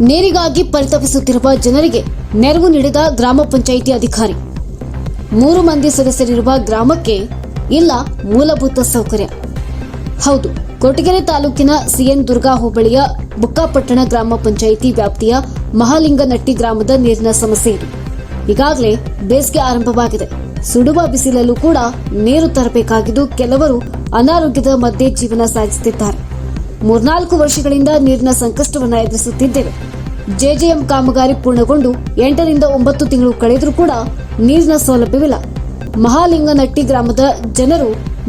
ನೀರಿಗಾಗಿ ಪರಿತಪಿಸುತ್ತಿರುವ ಜನರಿಗೆ ನೆರವು ನೀಡಿದ ಗ್ರಾಮ ಪಂಚಾಯಿತಿ ಅಧಿಕಾರಿ. ಮೂರು ಮಂದಿ ಸದಸ್ಯರಿರುವ ಗ್ರಾಮಕ್ಕೆ ಇಲ್ಲ ಮೂಲಭೂತ ಸೌಕರ್ಯ. ಹೌದು ಕೊಟಗೆರೆ ತಾಲೂಕಿನ ಸಿಎನ್ ದುರ್ಗಾ ಹೋಬಳಿಯ ಬುಕ್ಕಾಪಟ್ಟಣ ಗ್ರಾಮ ಪಂಚಾಯಿತಿ ವ್ಯಾಪ್ತಿಯ ಮಹಾಲಿಂಗನಟ್ಟಿ ಗ್ರಾಮದ ನೀರಿನ ಸಮಸ್ಯೆ ಇದೆ. ಈಗಾಗಲೇ ಬೇಸಿಗೆ ಆರಂಭವಾಗಿದೆ. ಸುಡುವ ಬಿಸಿಲಲ್ಲೂ ಕೂಡ ನೀರು ತರಬೇಕಾಗಿದ್ದು ಕೆಲವರು ಅನಾರೋಗ್ಯದ ಮಧ್ಯೆ ಜೀವನ ಸಾಗಿಸುತ್ತಿದ್ದಾರೆ. ಮೂರ್ನಾಲ್ಕು ವರ್ಷಗಳಿಂದ ನೀರಿನ ಸಂಕಷ್ಟವನ್ನು ಎದುರಿಸುತ್ತಿದ್ದೇವೆ. ಜೆಜೆಎಂ ಕಾಮಗಾರಿ ಪೂರ್ಣಗೊಂಡು ಎಂಟರಿಂದ ಒಂಬತ್ತು ತಿಂಗಳು ಕಳೆದರೂ ಕೂಡ ನೀರಿನ ಸೌಲಭ್ಯವಿಲ್ಲ. ಮಹಾಲಿಂಗನಟ್ಟಿ ಗ್ರಾಮದ ಜನರು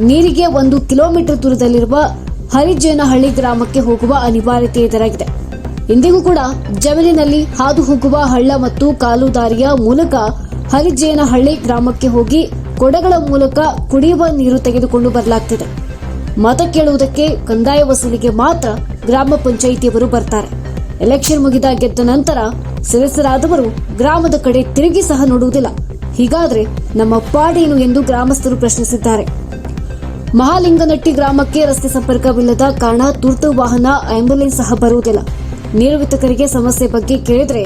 ನೀರಿಗೆ ಒಂದು ಕಿಲೋಮೀಟರ್ ದೂರದಲ್ಲಿರುವ ಹರಿಜೇನಹಳ್ಳಿ ಗ್ರಾಮಕ್ಕೆ ಹೋಗುವ ಅನಿವಾರ್ಯತೆ ಎದುರಾಗಿದೆ. ಇಂದಿಗೂ ಕೂಡ ಜಮೀನಿನಲ್ಲಿ ಹಾದು ಹೋಗುವ ಹಳ್ಳ ಮತ್ತು ಕಾಲು ದಾರಿಯ ಮೂಲಕ ಹರಿಜೇನಹಳ್ಳಿ ಗ್ರಾಮಕ್ಕೆ ಹೋಗಿ ಕೊಡಗಳ ಮೂಲಕ ಕುಡಿಯುವ ನೀರು ತೆಗೆದುಕೊಂಡು ಬರಲಾಗ್ತಿದೆ. ಮತ ಕೇಳುವುದಕ್ಕೆ ಕಂದಾಯ ವಸೂಲಿಗೆ ಮಾತ್ರ ಗ್ರಾಮ ಪಂಚಾಯಿತಿಯವರು ಬರ್ತಾರೆ. ಎಲೆಕ್ಷನ್ ಮುಗಿದ ಗೆದ್ದ ನಂತರ ಸದಸ್ಯರಾದವರು ಗ್ರಾಮದ ಕಡೆ ತಿರುಗಿ ಸಹ ನೋಡುವುದಿಲ್ಲ. ಹೀಗಾದ್ರೆ ನಮ್ಮ ಪಾಡೇನು ಎಂದು ಗ್ರಾಮಸ್ಥರು ಪ್ರಶ್ನಿಸಿದ್ದಾರೆ. ಮಹಾಲಿಂಗನಟ್ಟಿ ಗ್ರಾಮಕ್ಕೆ ರಸ್ತೆ ಸಂಪರ್ಕವಿಲ್ಲದ ಕಾರಣ ತುರ್ತು ವಾಹನ ಆಂಬ್ಯುಲೆನ್ಸ್ ಸಹ ಬರುವುದಿಲ್ಲ. ನೀರು ವಿತಕರಿಗೆ ಸಮಸ್ಯೆ ಬಗ್ಗೆ ಕೇಳಿದ್ರೆ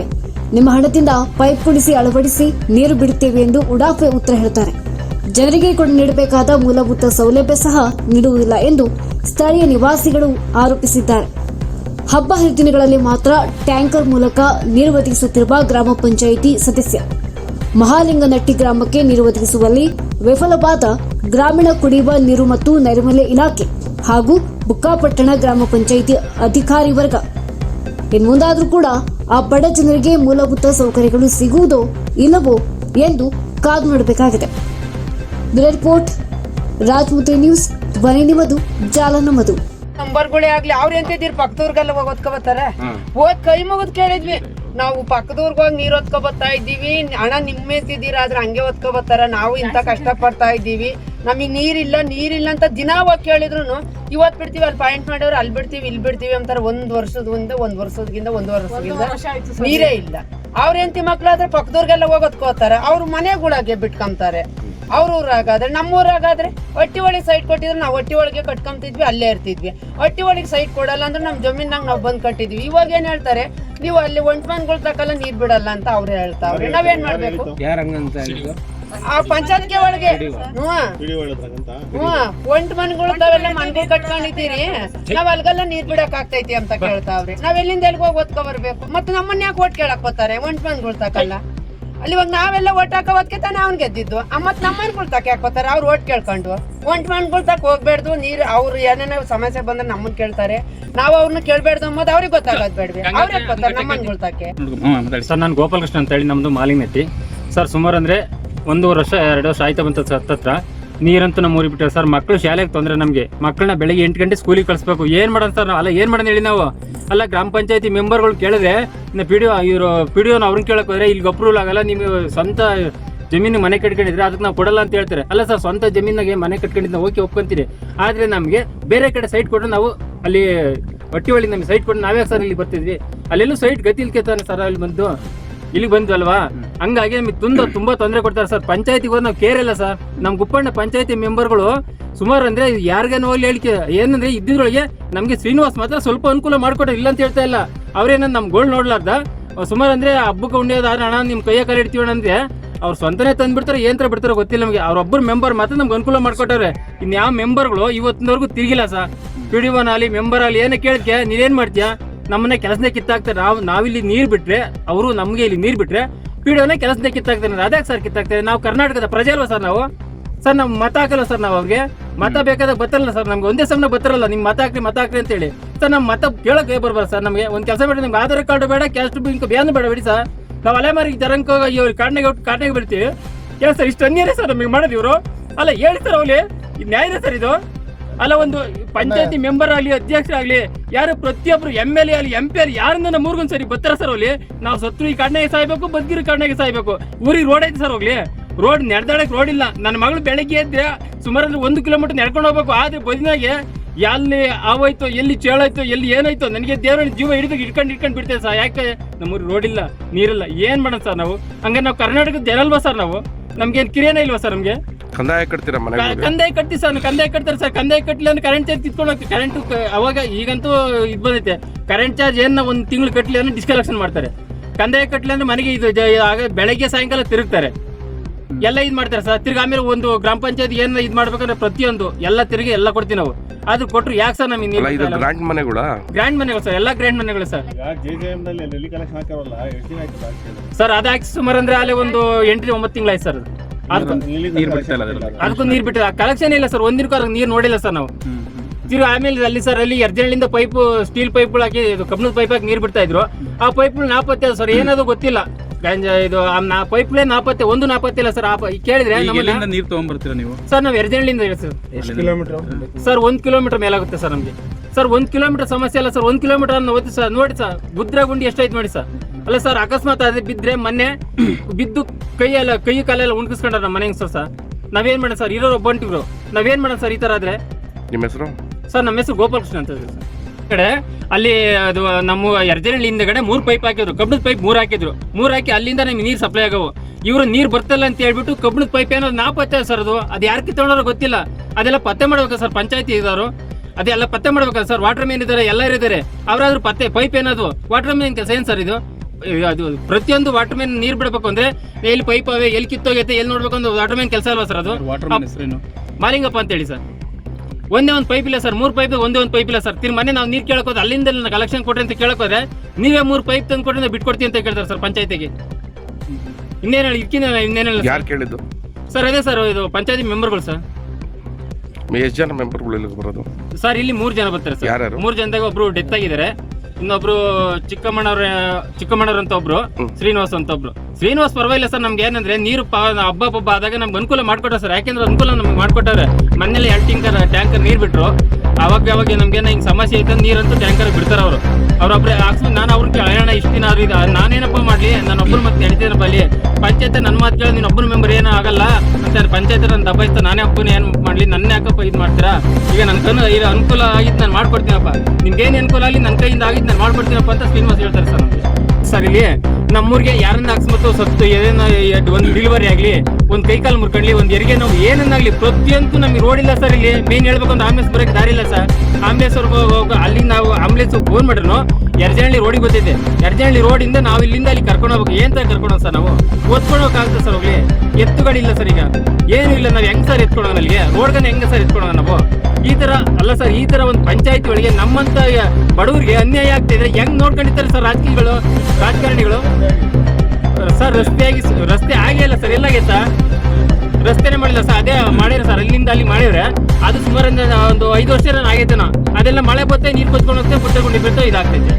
ನಿಮ್ಮ ಹಣದಿಂದ ಪೈಪ್ ಕುಡಿಸಿ ಅಳವಡಿಸಿ ನೀರು ಬಿಡುತ್ತೇವೆ ಎಂದು ಉಡಾಫೆ ಉತ್ತರ ಹೇಳ್ತಾರೆ. ಜನರಿಗೆ ಕೂಡ ನೀಡಬೇಕಾದ ಮೂಲಭೂತ ಸೌಲಭ್ಯ ಸಹ ನೀಡುವುದಿಲ್ಲ ಎಂದು ಸ್ಥಳೀಯ ನಿವಾಸಿಗಳು ಆರೋಪಿಸಿದ್ದಾರೆ. ಹಬ್ಬ ಹರಿದಿನಗಳಲ್ಲಿ ಮಾತ್ರ ಟ್ಯಾಂಕರ್ ಮೂಲಕ ನೀರು ಒದಗಿಸುತ್ತಿರುವ ಗ್ರಾಮ ಪಂಚಾಯಿತಿ ಸದಸ್ಯ. ಮಹಾಲಿಂಗನಟ್ಟಿ ಗ್ರಾಮಕ್ಕೆ ನೀರು ಒದಗಿಸುವಲ್ಲಿ ವಿಫಲವಾದ ಗ್ರಾಮೀಣ ಕುಡಿಯುವ ನೀರು ಮತ್ತು ನೈರ್ಮಲ್ಯ ಇಲಾಖೆ ಹಾಗೂ ಬುಕ್ಕಾಪಟ್ಟಣ ಗ್ರಾಮ ಪಂಚಾಯಿತಿ ಅಧಿಕಾರಿ ವರ್ಗ. ಇನ್ನು ಮುಂದಾದ್ರೂ ಕೂಡ ಆ ಬಡ ಜನರಿಗೆ ಮೂಲಭೂತ ಸೌಕರ್ಯಗಳು ಸಿಗುವುದೋ ಇಲ್ಲವೋ ಎಂದು ಕಾದು ನೋಡಬೇಕಾಗಿದೆ. ಬ್ಯೂರೋ ರಿಪೋರ್ಟ್ ರಾಜಮುದ್ರಿ ನ್ಯೂಸ್ ಧ್ವನಿ ನಿಮ್ಮದು ಜಾಲ ನಮ್ಮದು ನಂಬರ್ಗಳೇ ಆಗ್ಲಿ ಅವ್ರ ಎಂತಿದ್ದೀರಿ ಪಕ್ಕದವ್ರಿಗೆಲ್ಲ ಹೋಗಿ ಓದ್ಕೊಬತ್ತಾರೆ ಹೋದ್ ಕೈ ಮುಗಿದ್ ಕೇಳಿದ್ವಿ. ನಾವು ಪಕ್ಕದವ್ರಿಗೆ ಹೋಗಿ ನೀರ್ ಓದ್ಕೊಬತ್ತಾ ಇದ್ದೀವಿ. ಹಣ ನಿಮ್ಮೆತ್ತಿದ್ದೀರ ಆದ್ರೆ ಹಂಗೆ ಓದ್ಕೊಬತ್ತಾರ ನಾವು ಇಂತ ಕಷ್ಟ ಪಡ್ತಾ ಇದ್ದೀವಿ. ನಮಗ್ ನೀರಿಲ್ಲ ನೀರಿಲ್ಲ ಅಂತ ದಿನ ಹೋಗಿ ಕೇಳಿದ್ರು ಇವತ್ ಬಿಡ್ತೀವಿ ಅಲ್ಲಿ ಪಾಯಿಂಟ್ ಮಾಡೋರು ಅಲ್ಲಿ ಬಿಡ್ತೀವಿ ಇಲ್ಲಿ ಬಿಡ್ತೀವಿ ಅಂತಾರೆ. ಒಂದ್ ವರ್ಷದಿಂದ ಒಂದ್ ವರ್ಷದಿಂದ ಒಂದ್ ವರ್ಷದಿಂದ ನೀರೇ ಇಲ್ಲ. ಅವ್ರ ಎಂತಿ ಮಕ್ಳಾದ್ರೆ ಪಕ್ಕದವ್ರಿಗೆಲ್ಲ ಹೋಗಿ ಓದ್ಕೋತಾರ ಅವ್ರ ಮನೆಗುಳಾಗೆ ಬಿಟ್ಕೊಂತಾರೆ. ಅವ್ರ ಊರಾಗಾದ್ರೆ ನಮ್ಮೂರಾಗಾದ್ರೆ ಒಟ್ಟಿ ಹೊಟ್ಟಿ ಒಳಗೆ ಸೈಟ್ ಕೊಟ್ಟಿದ್ರೆ ನಾವು ಹೊಟ್ಟಿ ಒಳಗೆ ಕಟ್ಕೊಂತಿದ್ವಿ ಅಲ್ಲೇ ಇರ್ತಿದ್ವಿ. ಹೊಟ್ಟಿ ಒಳಗೆ ಸೈಟ್ ಕೊಡಲ್ಲ ಅಂದ್ರೆ ನಮ್ಮ ಜಮೀನಾಗ ನಾವು ಬಂದ್ ಕಟ್ಟಿದ್ವಿ. ಇವಾಗ ಏನ್ ಹೇಳ್ತಾರೆ? ನೀವು ಅಲ್ಲಿ ಒಂಟ್ ಮನ್ಗಳ ತಕಲ್ಲ ನೀರ್ ಬಿಡಲ್ಲ ಅಂತ ಅವ್ರು ಹೇಳ್ತಾವ್ರೆ. ನಾವೇನ್ ಮಾಡ್ಬೇಕು? ಆ ಪಂಚಾಯತ್ಗೆ ಒಳಗೆ. ಹ್ಮ್. ಹ್ಮ್. ಒಂಟ್ ಮನ್ಗಳು ತಾವೆಲ್ಲ ಮನ್ಗಳು ಕಟ್ಕೊಂಡಿದ್ದೀರಿ. ನಾವ್ ಅಲ್ಗೆಲ್ಲ ನೀರ್ ಬಿಡಕ್ ಆಗ್ತೈತಿ ಅಂತ ಕೇಳ್ತಾವ್ರಿ. ನಾವ್ ಎಲ್ಲಿಂದ ಎಲ್ಗ್ ಹೋಗಿ ಓದ್ಕೊ ಬರ್ಬೇಕು. ಮತ್ತೆ ನಮ್ಮನ್ನ ಯಾಕೆ ಓಟ್ ಕೇಳಕ್ ಬರ್ತಾರೆ ಒಂಟ್ ಮನ್ಗಳು ತಕಲ್ಲ. ಅಲ್ಲಿ ಇವಾಗ ನಾವೆಲ್ಲ ಓಟ್ ಹಾಕೋದಕ್ಕೆ ತಾನೆ ಅವ್ನು ಗೆದ್ದಿದ್ದು. ಮತ್ತೆ ನಮ್ಮನ್ಗಳು ನಮ್ಮ ಹಾಕೋತಾರೆ ಅವ್ರು ಓಟ್ ಕೇಳ್ಕೊಂಡು. ಒಂಟ್ ಮನ್ಗಳು ತಕ್ಕ ಹೋಗ್ಬೇಡ್ದು ನೀರು ಅವ್ರು ಏನೇನೋ ಸಮಸ್ಯೆ ಬಂದ್ರೆ ನಮ್ಮನ್ ಕೇಳ್ತಾರೆ. ನಾವು ಅವ್ರನ್ನ ಕೇಳ್ಬೇಡ್ದು ಅಂಬೋದು ಅವ್ರಿಗೆ ಗೊತ್ತಾಗೋದು ಬೇಡ್ವಿ. ಅವ್ರಿಗೆ ಗೊತ್ತಾರೆ ನಮ್ಮ ಮನ್ಗಳು ತಕ್ಕೆ ಸರ್ ನಾನು ಗೋಪಾಲಕೃಷ್ಣ ಅಂತ ಹೇಳಿ ನಮ್ಮದು ಮಾಲಿನ್ಯತಿ. ಸರ್ ಸುಮಾರು ಅಂದ್ರೆ ಒಂದೂವರೆ ವರ್ಷ ಎರಡು ವರ್ಷ ಆಯ್ತಾ ಬಂತ ಸರ್ ಹತ್ತತ್ರ. ನೀರಂತೂ ನಮ್ಮ ಊರಿಗೆ ಸರ್ ಮಕ್ಕಳು ಶಾಲೆಗೆ ತೊಂದರೆ ನಮಗೆ. ಮಕ್ಕಳನ್ನ ಬೆಳಗ್ಗೆ ಎಂಟು ಗಂಟೆ ಸ್ಕೂಲಿಗೆ ಕಳಿಸ್ಬೇಕು. ಏನು ಮಾಡೋಣ ಸರ್ ಅಲ್ಲ, ಏನು ಮಾಡೋಣ ಹೇಳಿ ನಾವು? ಅಲ್ಲ, ಗ್ರಾಮ ಪಂಚಾಯತಿ ಮೆಂಬರ್ಗಳು ಕೇಳಿದ್ರೆ ಪಿ ಡಿ ಇವರು ಪಿ ಡಿ ಒನ ಅವ್ರನ್ನ ಕೇಳಕ್ಕೆ ಹೋದ್ರೆ ಇಲ್ಲಿ ಅಪ್ರೂವಲ್ ಆಗಲ್ಲ ನೀವು ಸ್ವಂತ ಜಮೀನು ಮನೆ ಕಟ್ಕೊಂಡಿದ್ರೆ ಅದಕ್ಕೆ ನಾವು ಕೊಡಲ್ಲ ಅಂತ ಹೇಳ್ತಾರೆ. ಅಲ್ಲ ಸರ್, ಸ್ವಂತ ಜಮೀನಾಗೆ ಮನೆ ಕಟ್ಕೊಂಡಿದ್ದ ಓಕೆ ಒಪ್ಕೊಂತೀರಿ ಆದರೆ ನಮಗೆ ಬೇರೆ ಕಡೆ ಸೈಟ್ ಕೊಟ್ಟರೆ ನಾವು ಅಲ್ಲಿ ಹೊಟ್ಟಿ ಒಳಗೆ ನಮಗೆ ಸೈಟ್ ಕೊಟ್ಟು ನಾವೇ ಸರ್ ಇಲ್ಲಿ ಬರ್ತಿದ್ವಿ? ಅಲ್ಲೆಲ್ಲೂ ಸೈಟ್ ಗತಿ ಇಲ್ಕೆ ಸರ್ ಅಲ್ಲಿ ಬಂದು? ಇಲ್ಲಿಗೆ ಬಂದ್ವಲ್ವಾ? ಅಲ್ವಾ ಹಂಗಾಗಿ ನಮಗೆ ತುಂಬ ತುಂಬಾ ತೊಂದರೆ ಕೊಡ್ತಾರೆ ಸರ್. ಪಂಚಾಯತಿಗೆ ಹೋದ್ರೆ ನಾವು ಕೇರ್ ಇಲ್ಲ ಸರ್. ನಮ್ಮ ಗುಪ್ಪಣ್ಣ ಪಂಚಾಯತಿ ಮೆಂಬರ್ಗಳು ಸುಮಾರು ಅಂದ್ರೆ ಯಾರಿಗೇನು ಹೋಗ್ಲಿ ಹೇಳಿಕೆ ಏನಂದ್ರೆ ಇದ್ದಿದ್ರೊಳಗೆ ನಮಗೆ ಶ್ರೀನಿವಾಸ್ ಮಾತ್ರ ಸ್ವಲ್ಪ ಅನುಕೂಲ ಮಾಡ್ಕೊಟ್ರೆ ಇಲ್ಲ ಅಂತ ಹೇಳ್ತಾ ಇಲ್ಲ. ಅವ್ರೇನ ನಮ್ಮ ಗೋಳ್ ನೋಡ್ಲಾರ್ದ? ಸುಮಾರು ಅಂದ್ರೆ ಹಬ್ಬಕ್ಕೆ ಉಣ್ಯೋದಾದ್ರೆ ಹಣ ನಿಮ್ಮ ಕೈಯ ಕಾಲ ಇಡ್ತೀವಿ ಅಂದ್ರೆ ಅವ್ರು ಸ್ವಂತನೇ ತಂದ್ಬಿಡ್ತಾರೆ ಏನ್ ತರ ಬಿಡ್ತಾರೋ ಗೊತ್ತಿಲ್ಲ ನಮಗೆ. ಅವ್ರೊಬ್ಬರು ಮೆಂಬರ್ ಮಾತ್ರ ನಮ್ಗೆ ಅನುಕೂಲ ಮಾಡ್ಕೊಟ್ಟವ್ರೆ. ಇನ್ಯಾವ ಯಾವ ಮೆಂಬರ್ಗಳು ಇವತ್ತಿನವರೆಗೂ ತಿರುಗಿಲ್ಲ ಸರ್. ಪಿ ಡಿ ಒನ್ ಆಗಲಿ ಮೆಂಬರ್ ಆಗಲಿ ಏನೇ ಕೇಳಕ್ಕೆ ನೀನೇನ್ ಮಾಡ್ತೀಯಾ? ನಮ್ಮನ್ನ ಕೆಲಸನೇ ಕಿತ್ತಾಕ್ತಾರೆ. ನಾವು, ನಾವಿಲ್ಲಿ ನೀರು ಬಿಟ್ರೆ, ಅವರು ನಮಗೆ ಇಲ್ಲಿ ನೀರು ಬಿಟ್ರೆ ಪಿ ಡಿ ಒನೇ ಕೆಲಸನೇ ಕಿತ್ತಾಕ್ತಾರೆ. ಅದ್ಯಾಕೆ ಸರ್ ಕಿತ್ತಾಗ್ತಾರೆ ನಾವು ಕರ್ನಾಟಕದ ಪ್ರಜೆ ಅಲ್ವಾ ಸರ್ ನಾವು? ಸರ್ ನಾವು ಮತ ಹಾಕಲ್ಲ ಸರ್ ನಾವು ಅವ್ರಿಗೆ? ಮತ ಬೇಕಾದಾಗ ಬತ್ತಲ್ಲ ಸರ್ ನಮ್ಗೆ? ಒಂದೇ ಸಮಯ ಬತ್ತರಲ್ಲ ನಿಮ್ ಮತ ಹಾಕ್ರಿ ಮತ ಹಾಕ್ರಿ ಅಂತ ಹೇಳಿ ಸರ್ ನಮ್ಮ ಮತ ಕೇಳೋಕೆ ಬರ್ಬಾರ ಸರ್ ನಮಗೆ. ಒಂದು ಕೆಲಸ ಬೇಡ ನಿಮ್ಗೆ ಆಧಾರ್ ಕಾರ್ಡ್ ಬೇಡ, ಕ್ಯಾಸ್ಟ್ ಬಿಂಕ್ ಬೇಂದ ಬೇಡ, ಬಿಡಿ ಸರ್. ನಾವು ಅಲೆಮಾರಿಗೆ ಹೋಗಿ ಇವ್ರು ಕಾರ್ಡ್ನಾಗ ಕಾರ್ಡ್ನಾಗ ಬಿಡ್ತೀವಿ ಇಲ್ಲ ಸರ್, ಇಷ್ಟು ಅನ್ಯರೇ ಸರ್ ನಮಗೆ ಮಾಡೋದು ಇವರು? ಅಲ್ಲ, ಹೇಳಿ ಸರ್ ಅವ್ಲಿ. ನ್ಯಾಯ ಸರ್ ಇದು? ಅಲ್ಲ ಒಂದು ಪಂಚಾಯತಿ ಮೆಂಬರ್ ಆಗಲಿ ಅಧ್ಯಕ್ಷ ಆಗಲಿ ಯಾರು ಪ್ರತಿಯೊಬ್ರು ಎಂ ಎಲ್ ಎ ಆಗಲಿ ಎಂ ಪಿ ಆರ್ ಯಾರಿಂದ ನಮ್ಮ ಊರಿಗೊಂದು ಸರಿ ಬರ್ತಾರ ಸರ್ ಅವ್ಲಿ. ನಾವು ಸತ್ರು ಈ ಕಾಡ್ನಾಗೆ ಸಾಯ್ಬೇಕು ಬದ್ಗಿರ ಕಾಡ್ನಾಗೆ ಸಾಯ್ಬೇಕು. ಊರಿಗೆ ರೋಡ್ ಐತೆ ಸರ್ ಹೋಗ್ಲಿ ರೋಡ್ ನಡೆದಾಡಕ್ಕೆ ರೋಡ್ ಇಲ್ಲ. ನನ್ನ ಮಗಳು ಬೆಳಗ್ಗೆ ಎದ್ರೆ ಸುಮಾರು ಅಂದ್ರೆ ಒಂದು ಕಿಲೋಮೀಟರ್ ನಡ್ಕೊಂಡು ಹೋಗ್ಬೇಕು. ಆದ್ರೆ ಬದಿನಾಗೆ ಎಲ್ಲಿ ಆವೋಯ್ತು ಎಲ್ಲಿ ಚೇಳಾಯ್ತು ಎಲ್ಲಿ ಏನಾಯ್ತು ನನಗೆ ದೇವರ ಜೀವ ಹಿಡಿದು ಇಟ್ಕೊಂಡು ಇಟ್ಕೊಂಡು ಬಿಡ್ತೇವೆ ಸರ್. ಯಾಕೆ? ನಮ್ಮೂರು ರೋಡ್ ಇಲ್ಲ ನೀರಿಲ್ಲ. ಏನ್ ಮಾಡೋಣ ಸರ್ ನಾವು? ಹಂಗೆ ನಾವು ಕರ್ನಾಟಕದ ಜನಲ್ವಾ ಸರ್ ನಾವು? ನಮ್ಗೇನು ಕಿರಿಯನೇ ಇಲ್ವಾ ಸರ್ ನಮಗೆ? ಕಂದಾಯ ಕಟ್ತೀರಾ ಮನೆ ಮನೆಗಳಿಗೆ ಕಂದಾಯ ಕಟ್ಟಿ ಸರ್ ಕಂದಾಯ ಕಟ್ತಾರೆ ಸರ್. ಕಂದಾಯ ಕಟ್ಟಲಿ ಅಂದ್ರೆ ಕರೆಂಟ್ ಚಾರ್ಜ್ ಕಿತ್ಕೊಂಡು ಕರೆಂಟ್ ಅವಾಗ ಈಗಂತೂ ಇದು ಬಂದೈತೆ. ಕರೆಂಟ್ ಚಾರ್ಜ್ ಏನ ಒಂದು ತಿಂಗಳು ಕಟ್ಲಿ ಅಂದ್ರೆ ಡಿಸ್ಕಲೆಕ್ಷನ್ ಮಾಡ್ತಾರೆ. ಕಂದಾಯ ಕಟ್ಲಿ ಅಂದ್ರೆ ಮನೆಗೆ ಇದು ಜ- ಆಗ ಬೆಳಗ್ಗೆ ಸಾಯಂಕಾಲ ತಿರುಗ್ತಾರೆ. ಎಲ್ಲ ಇದು ಮಾಡ್ತಾರೆ ಸರ್. ತಿರ್ಗಿ ಆಮೇಲೆ ಒಂದು ಗ್ರಾಮ ಪಂಚಾಯತ್ ಏನ ಇದು ಮಾಡ್ಬೇಕಂದ್ರೆ ಪ್ರತಿಯೊಂದು ಎಲ್ಲ ತಿರುಗಿ ಎಲ್ಲ ಕೊಡ್ತೀವಿ ನಾವು. ಅದು ಕೊಟ್ರು ಯಾಕೆ ಸರ್ ನಮಗೆ ನೀವು ಇದು ಗ್ರಾಂಟ್ ಮನೆಗಳ? ಗ್ರ್ಯಾಂಡ್ ಮನೆಗಳು ಸರ್. ಎಲ್ಲ ಗ್ರ್ಯಾಂಡ್ ಮನೆಗಳು ಸರ್. ಸರ್ ಅದು ಹಾಕಿ ಸುಮಾರು ಅಂದ್ರೆ ಅಲ್ಲಿ ಒಂದು ಎಂಟು ಒಂಬತ್ತು ತಿಂಗಳಾಯ್ತು ಸರ್ ಅದು. ಅದಕ್ಕೂ ನೀರ್ ಬಿಡ್ತಲ್ಲ ಅದ್ರಲ್ಲಿ. ಅದಕ್ಕೂ ನೀರು ಬಿಟ್ಟಿಲ್ಲ. ಕಲೆಕ್ಷನ್ ಇಲ್ಲ ಸರ್. ಒಂದಿನಕ್ಕೂ ಅದಕ್ಕೆ ನೀರು ನೋಡಿಲ್ಲ ಸರ್ ನಾವು. ತಿರು ಆಮೇಲೆ ಅಲ್ಲಿ ಸರ್ ಅಲ್ಲಿ ಎರ್ಜನಳ್ಳಿಂದ ಪೈಪ್ ಸ್ಟೀಲ್ ಪೈಪ್ ಹಾಕಿ ಕಬ್ಬಿಣದ ಪೈಪ್ ಹಾಕಿ ನೀರು ಬಿಡ್ತಾ ಇದ್ರು. ಆ ಪೈಪ್ ನಾಪತ್ತೆ ಸರ್. ಏನದು ಗೊತ್ತಿಲ್ಲ. ಗಂಜ ಇದು ಆ ನಾ ಲೈನ್ ನಾಪತ್ತೆ ಒಂದು ನಾಪತ್ತೆ ಇಲ್ಲ ಸರ್. ಆ ಪ- ಕೇಳಿದ್ರೆ ಎಲ್ಲಿಂದ ನೀರು ತಗೊಂಡ್ಬರ್ತೀರಾ ನೀವು? ಸರ್ ನಾವು ಎರ್ಜನಳ್ಳಿಯಿಂದ ಸರ್. ಎಷ್ಟು ಕಿಲೋಮೀಟರ್? ಸರ್ ಒಂದ್ ಕಿಲೋಮೀಟರ್ ಮೇಲಾಗುತ್ತೆ ಸರ್ ನಮಗೆ. ಸರ್ ಒಂದ್ ಕಿಲೋಮೀಟರ್ ಸಮಸ್ಯೆ ಅಲ್ಲ ಸರ್. ಒಂದ್ ಕಿಲೋಮೀಟರ್ ಅನ್ನು ಓದಿ ಸರ್. ನೋಡಿ ಸರ್ ಗುದ್ರ ಗುಂಡಿ ಎಷ್ಟಾಯ್ತು ನೋಡಿ ಸರ್. ಅಲ್ಲ ಸರ್ ಅಕಸ್ಮಾತ್ ಅದೇ ಬಿದ್ರೆ ಮೊನ್ನೆ ಬಿದ್ದು ಕೈಯೆಲ್ಲ ಕೈ ಕಾಲೆಲ್ಲ ಉಣ್ಕಿಸ್ಕೊಂಡ್ರ ನಮ್ಮ ಮನೆಗೆ ಸರ್ ಸರ್. ನಾವೇನ್ ಮಾಡೋಣ ಸರ್? ಇರೋರು ಒಬ್ಬಂಟಿವ್ರು. ನಾವೇನ್ ಮಾಡೋಣ ಸರ್ ಈ ತರ ಆದ್ರೆ? ನಿಮ್ಮ ಹೆಸರು? ಸರ್ ನಮ್ಮ ಹೆಸರು ಗೋಪಾಲಕೃಷ್ಣ ಅಂತ ಹೇಳಿ ಸರ್. ಕಡೆ ಅಲ್ಲಿ ಅದು ನಮ್ಮ ಎರ್ಜನಹಳ್ಳಿ ಹಿಂದೆಗಡೆ ಮೂರು ಪೈಪ್ ಹಾಕಿದ್ರು ಕಬ್ಬಣದ ಪೈಪ್ ಮೂರು ಹಾಕಿದ್ರು. ಮೂರು ಹಾಕಿ ಅಲ್ಲಿಂದ ನಮಗೆ ನೀರು ಸಪ್ಲೈ ಆಗವು. ಇವರು ನೀರು ಬರ್ತಲ್ಲ ಅಂತ ಹೇಳ್ಬಿಟ್ಟು ಕಬ್ಬಣದ ಪೈಪ್ ಏನೋ ನಾಪತ್ತೆ ಸರ್ ಅದು? ಅದು ಯಾರು ಕಿತ್ತೊಂಡಾರೋ ಗೊತ್ತಿಲ್ಲ. ಅದೆಲ್ಲ ಪತ್ತೆ ಮಾಡ್ಬೇಕು ಸರ್ ಪಂಚಾಯತಿ ಇದಾರು ಅದೆಲ್ಲ ಪತ್ತೆ ಮಾಡ್ಬೇಕಲ್ಲ ಸರ್? ವಾಟರ್ ಮೇನ್ ಇದಾರೆ ಎಲ್ಲ ಇದಾರೆ. ಅವರಾದ್ರೂ ಪತ್ತೆ ಪೈಪ್ ಏನದು ವಾಟರ್ ಮೇನ್ ಕೆಲಸ ಏನು ಸರ್ ಇದು? ಅದು ಪ್ರತಿಯೊಂದು ವಾಟರ್ ಮೇನ್ ನೀರು ಬಿಡಬೇಕು ಅಂದ್ರೆ ಎಲ್ಲಿ ಪೈಪ್ ಅವೆ ಎಲ್ಲಿ ಕಿತ್ತೋಗೈತೆ ಎಲ್ಲಿ ನೋಡ್ಬೇಕು ಅಂದ್ರೆ ವಾಟರ್ ಮೇನ್ ಕೆಲಸ ಅಲ್ವಾ ಸರ್ ಅದು? ಮಾಲಿಂಗಪ್ಪ ಅಂತ ಹೇಳಿ ಸರ್. ಒಂದೇ ಒಂದು ಪೈಪ್ ಇಲ್ಲ ಸರ್ ಮೂರು ಪೈಪ್ ಒಂದೇ ಒಂದು ಪೈಪ್ ಇಲ್ಲ ಸರ್ ತಿರ್ ಮನೆ ನಾವು ನೀರು ಕೇಳಕೋದ್ರೆ ಅಲ್ಲಿಂದ ಕಲೆಕ್ಷನ್ ಕೊಡ್ರಿ ಅಂತ ಕೇಳಕೋದ್ರೆ ನೀವೇ ಮೂರು ಪೈಪ್ ತಂದು ಕೊಡ್ರಿ ಬಿಟ್ಕೊಡ್ತೀವಿ ಅಂತ ಕೇಳ್ತಾರೆ ಸರ್ ಪಂಚಾಯತಿಗೆ. ಇನ್ನೇನು ಹೇಳಿ ಇದಕ್ಕಿಂತ ಇನ್ನೇನಿಲ್ಲ ಯಾರು ಕೇಳಿದ್ದು? ಸರ್ ಅದೇ ಸರ್ ಇದು ಪಂಚಾಯತಿ ಮೆಂಬರ್ಗಳು ಸರ್ ಎಷ್ಟು ಜನ ಮೆಂಬರ್ಗಳು ಇಲ್ಲಿಗೆ ಬರೋದು? ಸರ್ ಇಲ್ಲಿ ಮೂರು ಜನ ಬರ್ತಾರೆ ಸರ್ ಯಾರ್ಯಾರು? ಮೂರು ಜನದಾಗ ಒಬ್ರು ಡೆತ್ ಆಗಿದ್ದಾರೆ. ಇನ್ನೊಬ್ರು ಚಿಕ್ಕಮ್ಮಣ್ಣವ್ರ ಚಿಕ್ಕಮ್ಮಣ್ಣವ್ರ ಅಂತ ಒಬ್ರು ಶ್ರೀನಿವಾಸ್ ಅಂತ ಒಬ್ರು. ಶ್ರೀನಿವಾಸ್ ಪರವಾಗಿಲ್ಲ ಸರ್ ನಮ್ಗೆ ಏನಂದ್ರೆ ನೀರು ಹಬ್ಬ ಹಬ್ಬ ಆದಾಗ ನಮ್ಗೆ ಅನುಕೂಲ ಮಾಡ್ಕೊಟ್ಟ ಸರ್. ಯಾಕೆಂದ್ರೆ ಅನುಕೂಲ ನಮ್ಗೆ ಮಾಡ್ಕೊಟ್ಟಾರೆ. ಮನೇಲಿ ಎರಡು ಟಿಂಕರ್ ಟ್ಯಾಂಕರ್ ನೀರು ಬಿಟ್ರು. ಅವಾಗ ಅವಾಗ ನಮ್ಗೇನ ಹಿಂಗೆ ಸಮಸ್ಯೆ ಐತೆ ನೀರಂತೂ ಟ್ಯಾಂಕರ್ ಬಿಡ್ತಾರೆ ಅವರು. ಅವ್ರೊಬ್ರೆ ಅಕಸ್ಮಾತ್ ನಾನು ಅವ್ರಿಗೆ ಕೇಳೋಣ ಇಷ್ಟು ದಿನ ನಾನೇನಪ್ಪ ಮಾಡ್ಲಿ? ನಾನು ಒಬ್ಬರು ಮತ್ತೆ ನಡೀತೀನಪ್ಪ ಬಲಿ ಪಂಚಾಯತ್ ನನ್ನ ಮಾತು ಕೇಳಿ ನೀನು ಒಬ್ಬರು ಮೆಂಬರ್ ಏನೂ ಆಗಲ್ಲ. ಪಂಚಾಯತ್ ನನ್ನ ದಬ್ಬಾಯ್ತು ನಾನೇ ಅಪ್ಪನ ಏನು ಮಾಡ್ಲಿ? ನನ್ನ ಯಾಕಪ್ಪ ಇದು ಮಾಡ್ತೀರಾ? ಈಗ ನನ್ನ ಕಣ್ಣು ಈಗ ಅನುಕೂಲ ಆಗಿದ್ದು ನಾನು ಮಾಡ್ಕೊಡ್ತೀನಪ್ಪ. ನಿಮ್ಗೇನು ಅನುಕೂಲ ಆಗಲಿ ನನ್ನ ಕೈಯಿಂದ ಆಗಿದ್ದು ನಾನು ಮಾಡ್ಕೊಡ್ತೀನಪ್ಪ ಅಂತ ಶ್ರೀನಿವಾಸ್ ಹೇಳ್ತಾರೆ ಸರ್ ನಮಗೆ. ಸರ್, ಇಲ್ಲಿ ನಮ್ಮೂರಿಗೆ ಯಾರನ್ನ ಅಕಸ್ಮಾತ್ ಸತ್ತು, ಏನೇನ ಒಂದು ಡಿಲಿವರಿ ಆಗಲಿ, ಒಂದು ಕೈ ಕಾಲು ಮುರ್ಕೊಂಡ್ಲಿ, ಒಂದು ಎರಿಗೆ ನಾವು ಏನನ್ನಾಗಲಿ ಪ್ರತಿಯೊಂದು ನಮಗೆ ರೋಡ್ ಇಲ್ಲ ಸರ್ ಇಲ್ಲಿ. ಮೇನ್ ಹೇಳ್ಬೇಕು ಅಂದ್ರೆ ಆಂಬುಲೆನ್ಸ್ ಬರೋಕ್ಕೆ ದಾರಿ ಇಲ್ಲ ಸರ್ ಆಂಬುಲೆನ್ಸ್ ಅಲ್ಲಿ ನಾವು ಆಂಬುಲೆನ್ಸ್ ಫೋನ್ ಮಾಡಿದ್ರು. ಎರ್ಜನಹಳ್ಳಿ ರೋಡಿಗೆ ಗೊತ್ತಿದೆ ಎರ್ಜನಹಳ್ಳಿ ರೋಡಿಂದ ನಾವು ಇಲ್ಲಿಂದ ಅಲ್ಲಿ ಕರ್ಕೊಂಡು ಹೋಗ್ಬೇಕು. ಏನು ತರ ಕರ್ಕೊಂಡು ಸರ್ ನಾವು? ಓದ್ಕೊಂಡು ಹೋಗಕ್ಕಾಗುತ್ತೆ ಸರ್ ಹೋಗ್ಲಿ. ಎತ್ತುಗಳಿಲ್ಲ ಸರ್ ಈಗ. ಏನು ಇಲ್ಲ, ನಾವು ಹೆಂಗೆ ಸರ್ ಎತ್ಕೊಳೋಣ ಅಲ್ಲಿಗೆ? ರೋಡ್ಗನ್ನ ಹೆಂಗೆ ಸರ್ ಎತ್ಕೊಳೋಣ ನಾವು? ಈ ತರ ಅಲ್ಲ ಸರ್, ಈ ತರ ಒಂದು ಪಂಚಾಯತಿ ಒಳಗೆ ನಮ್ಮಂತ ಬಡವರಿಗೆ ಅನ್ಯಾಯ ಆಗ್ತಿದ್ರೆ ಹೆಂಗ್ ನೋಡ್ಕೊಂಡಿರ್ತಾರೆ ಸರ್ ರಾಜಕೀಯಗಳು, ರಾಜಕಾರಣಿಗಳು? ಸರ್, ರಸ್ತೆ ಆಗಿ ರಸ್ತೆ ಆಗೇ ಇಲ್ಲ ಸರ್ ಎಲ್ಲಾಗೈತಾ ರಸ್ತೆನೇ ಮಾಡಿಲ್ಲ ಸರ್, ಅದೇ ಮಾಡಿರ ಸರ್, ಅಲ್ಲಿಂದ ಅಲ್ಲಿ ಮಾಡಿದ್ರೆ ಅದು ಸುಮಾರು ಒಂದು ಐದು ವರ್ಷ ಆಗೈತೆ ನಾ ಅದೆಲ್ಲ ಮಳೆ ಬತ್ತೆ ನೀರು ಕೊಚ್ಕೊಂಡು ಹೋಗ್ತೇವೆ ಬಿಟ್ಟು ಇದಾಗ್ತೈತೆ.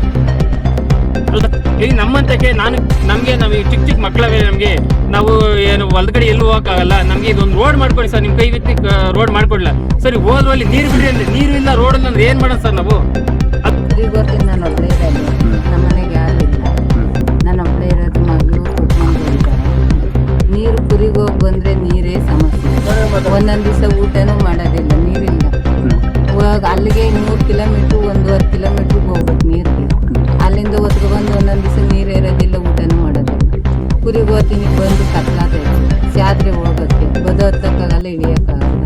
ಈಗ ನಮ್ಮಂತಕ್ಕೆ ನಾನು ನಮಗೆ ನಾವು ಚಿಕ್ಕ ಚಿಕ್ಕ ಮಕ್ಕಳವೇ ನಮಗೆ ನಾವು ಏನು ಹೊಲ್ಗಡೆ ಎಲ್ಲೂ ಹೋಗಕ್ಕಾಗಲ್ಲ. ನಮಗೆ ಇದೊಂದು ರೋಡ್ ಮಾಡ್ಕೊಡಿ ಸರ್ ನಿಮ್ಮ ಕೈ ಬಿತ್ತಿ ರೋಡ್ ಮಾಡ್ಕೊಡ್ಲ? ಸರಿ ಹೋದ್ರಲ್ಲಿ ನೀರು ಬಿಡಿ ಅಂದ್ರೆ ನೀರು ಇಲ್ಲ ರೋಡ್ ಇಲ್ಲ ಅಂದ್ರೆ ಏನು ಮಾಡೋಣ ಸರ್ ನಾವು? ಅದು ನಾನು ಒಬ್ಬಳೇ ಇರೋದು ನಮ್ಮ ಮನೆಗೆ ಯಾರು ಇಲ್ಲ. ನಾನು ಒಬ್ಬಳೇ ಇರೋದು ಮಗಳು ಕುಟ್ಕೊಂಡು ನೀರು ಬಂದರೆ ನೀರೇ ಸಮಸ್ಯೆ. ಒಂದೊಂದು ದಿವಸ ಊಟನೂ ಮಾಡೋದಿಲ್ಲ ನೀರಿಲ್ಲ. ಇವಾಗ ಅಲ್ಲಿಗೆ ಮೂರು ಕಿಲೋಮೀಟ್ರ್ ಒಂದೂವರೆ ಕಿಲೋಮೀಟ್ರಿಗೆ ಹೋಗ್ಬೇಕು. ಕುರಿಗೆ ಹೋಗ್ತೀನಿ ಬಂದು ಕತ್ಲಾದೆ ಜಾತ್ರೆ ಹೋಗೋಕ್ಕೆ ಬದು ಹತ್ತಕ್ಕಾಗಲ್ಲ ಇಳಿಯೋಕ್ಕಾಗಲ್ಲ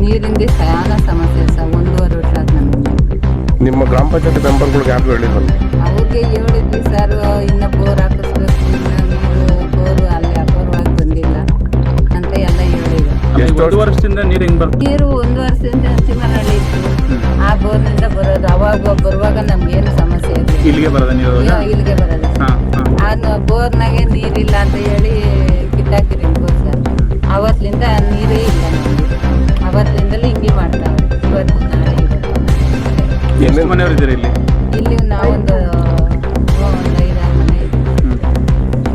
ನೀರಿಂದ ಸಯಾನ ಸಮಸ್ಯೆ ಸರ್ ಒಂದೂವರೆ ವರ್ಷ ಆದ ನಮಗೆ ನಿಮ್ಮ ಗ್ರಾಮ ಪಂಚಾಯತಿ ಮೆಂಬರ್ಗಳಿಗೆ ಯಾರು ಹೇಳಿದ್ರು ಅವ್ರಿಗೆ ಹೇಳಿದ್ವಿ ಸರ್ ಇನ್ನ ಬೋರ್ ಹಾಕಿಸ್ಬೇಕು ಇನ್ನ ನೀರು ಬೋರು ಅಲ್ಲಿ ಅಪೂರ್ವವಾಗಿ ಬಂದಿಲ್ಲ ಅಂತ ಎಲ್ಲ ಹೇಳಿದ್ರು. ಎಷ್ಟು ವರ್ಷದಿಂದ ನೀರು ಹೆಂಗ್ ಬರ್ತದೆ ನೀರು ಒಂದು ವರ್ಷದಿಂದ ಇತ್ತು. ಆ ಬೋರ್ನಿಂದ ಬರೋದು ಅವಾಗ ಬರುವಾಗ ನಮ್ಗೇನು ಸಮಸ್ಯೆ ಇರಲಿಲ್ಲ ಇಲ್ಲಿಗೆ ಬರೋದ ನೀರು ಇಲ್ಲಿಗೆ ಬರೋದು. ಹಾ ಬೋರ್ನಾಗೆ ನೀರಿಲ್ಲ ಅಂತ ಹೇಳಿ ಕಿತ್ತಾಕಿರಿ ಬೋರ್ ಸರ್. ಅವತ್ತಿಂದ ನೀರೇ ಇಲ್ಲ. ಅವತ್ತಿನಿಂದಲೂ ಅವತ್ತಿಂದಲೂ ಹಿಂಗೆ ಮಾಡ್ತಾರೆ ಇವತ್ತು ನಾಳೆ ಎಷ್ಟು ಮನೆಯವರು ಇಲ್ಲಿ? ಇಲ್ಲಿ ನಾವೊಂದು ಒಂದು ಐದಾರು ಮನೆ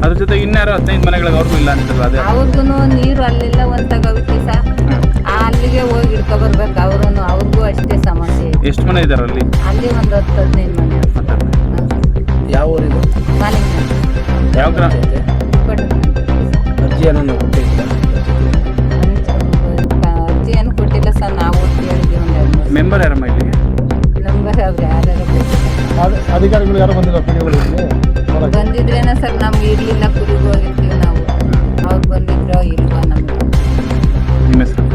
ಅದ್ರ ಜೊತೆ ಇನ್ನಾರು ಹದಿನೈದು ಮನೆಗಳಿಗೆ ಅವ್ರಿಗೂ ಇಲ್ಲ ಅಂತಾರೆ ಅದೇ. ಅವ್ರಿಗೂ ನೀರು ಅಲ್ಲಿಲ್ಲ ಒಂದು ತಗೋಬಿಟ್ಟು ಸಹ ಅಲ್ಲಿಗೆ ಹೋಗಿ ಹಿಡ್ಕೊಬರ್ಬೇಕು. ಅವ್ರೂ ಅವ್ರಿಗೂ ಅಷ್ಟೇ ಸಮಸ್ಯೆ ಇದೆ. ಎಷ್ಟು ಮನೆ ಇದಾರೆ ಅಲ್ಲಿ? ಅಲ್ಲಿ ಒಂದು ಹತ್ತು ಹದಿನೈದು ಮನೆ. ಯಾವ ಊರಿದು? ಮಾಲಿನ್ಯ ಯಾವ ಗ್ರಾಮ ಅರ್ಜಿಯನ್ನು ಕೊಟ್ಟಿದ್ದ ಅರ್ಜಿ ಏನು ಕೊಟ್ಟಿಲ್ಲ ಸರ್ ನಾವು ಮೆಂಬರ್ ಯಾರಮ್ಮ ಇಲ್ಲಿ ನಂಬರ್ ಅವ್ರು ಯಾರ್ಯಾರು ಅಧಿಕಾರಿಗಳು ಯಾರು ಬಂದಿಲ್ಲ ಪಿಡಿಗಳಿಗೆ ಬಂದಿದ್ರೇನ ಸರ್ ನಮ್ಗೆ ಇರಲಿಲ್ಲ ಕುರಿಗೆ ಹೋಗಿರ್ತೀವಿ ನಾವು. ಅವ್ರು ಬಂದಿದ್ರೋ ಇಲ್ವಾ ನಮ್ಗೆ. ನಿಮ್ಮ ಹೆಸರು?